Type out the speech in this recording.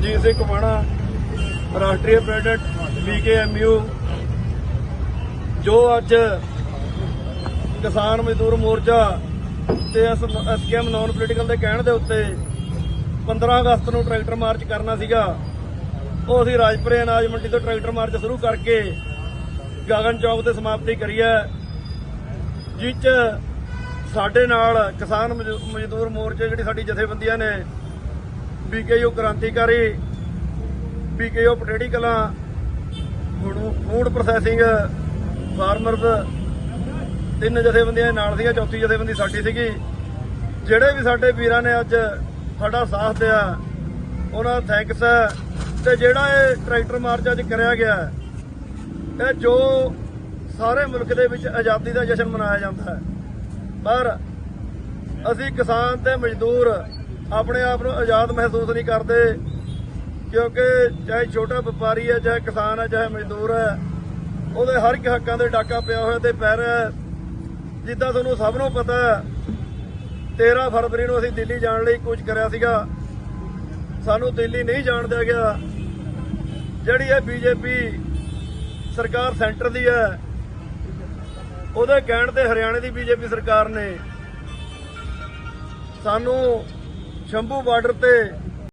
ਮਨਜੀਤ ਸਿੰਘ ਕੁਮਾਣਾ ਰਾਸ਼ਟਰੀ ਪ੍ਰੈਜ਼ੀਡੈਂਟ ਬੀਕੇਐਮਯੂ ਜੋ ਅੱਜ ਕਿਸਾਨ ਮਜ਼ਦੂਰ ਮੋਰਚਾ ਤੇ ਐਸਕੇਐਮ ਨਾਨ ਪੋਲੀਟੀਕਲ ਦੇ ਕਹਿਣ ਦੇ ਉੱਤੇ 15 ਅਗਸਤ ਨੂੰ ਟਰੈਕਟਰ ਮਾਰਚ ਕਰਨਾ ਸੀਗਾ। ਉਹ ਅਸੀਂ ਰਾਜਪੁਰੇ ਅਨਾਜ ਮੰਡੀ ਤੋਂ ਟਰੈਕਟਰ ਮਾਰਚ ਸ਼ੁਰੂ ਕਰਕੇ ਗਗਨ ਚੌਕ ਤੇ ਸਮਾਪਤੀ ਕਰੀ ਹੈ ਜਿਸ 'ਚ ਸਾਡੇ ਨਾਲ ਕਿਸਾਨ ਮਜ਼ਦੂ- ਮਜ਼ਦੂਰ ਮੋਰਚੇ ਜਿਹੜੀ ਸਾਡੀ ਜਥੇਬੰਦੀਆਂ ਨੇ BKU Krantikari BKU Pateri Kalan food processing farmers ਤਿੰਨ ਜਥੇਬੰਦੀਆਂ ਨਾਲ ਸੀਗਾ ਚੌਥੀ ਜਥੇਬੰਦੀ ਸਾਡੀ ਸੀਗੀ। ਜਿਹੜੇ ਵੀ ਸਾਡੇ ਵੀਰਾਂ ਨੇ ਅੱਜ ਸਾਡਾ ਸਾਥ ਦਿਆ, ਉਹਨਾਂ ਦਾ ਥੈਂਕਸ ਹੈ। ਤੇ ਜਿਹੜਾ ਇਹ ਟਰੈਕਟਰ ਮਾਰਚ ਅੱਜ ਕਰਿਆ ਗਿਆ, ਇਹ ਜੋ ਸਾਰੇ ਮੁਲਕ ਦੇ ਵਿੱਚ ਆਜ਼ਾਦੀ ਦਾ ਜਸ਼ਨ ਮਨਾਇਆ ਜਾਂਦਾ ਹੈ। ਪਰ ਅਸੀਂ ਕਿਸਾਨ ਤੇ ਮਜ਼ਦੂਰ ਆਪਣੇ ਆਪ ਨੂੰ ਆਜ਼ਾਦ ਮਹਿਸੂਸ ਨਹੀਂ ਕਰਦੇ, ਕਿਉਂਕਿ ਚਾਹੇ ਛੋਟਾ ਵਪਾਰੀ ਹੈ, ਚਾਹੇ ਕਿਸਾਨ ਹੈ, ਚਾਹੇ ਮਜ਼ਦੂਰ ਹੈ, ਉਹਦੇ ਹਰ ਇੱਕ ਹੱਕਾਂ ਦੇ ਡਾਕਾ ਪਿਆ ਹੋਇਆ ਤੇ ਪੈਰ ਹੈ। ਜਿੱਦਾਂ ਤੁਹਾਨੂੰ ਸਭ ਨੂੰ ਪਤਾ ਹੈ 13 ਫਰਵਰੀ ਨੂੰ ਅਸੀਂ ਦਿੱਲੀ ਜਾਣ ਲਈ ਕੁਝ ਕਰਿਆ ਸੀਗਾ। ਸਾਨੂੰ ਦਿੱਲੀ ਨਹੀਂ ਜਾਣ ਦਿਆ ਗਿਆ। ਜਿਹੜੀ ਇਹ ਬੀਜੇਪੀ ਸਰਕਾਰ ਸੈਂਟਰ ਦੀ ਹੈ, ਉਹਦੇ ਕਹਿਣ ਤੇ ਹਰਿਆਣੇ ਦੀ ਬੀਜੇਪੀ ਸਰਕਾਰ ਨੇ ਸਾਨੂੰ ਸ਼ੰਭੂ ਬਾਰਡਰ ਤੇ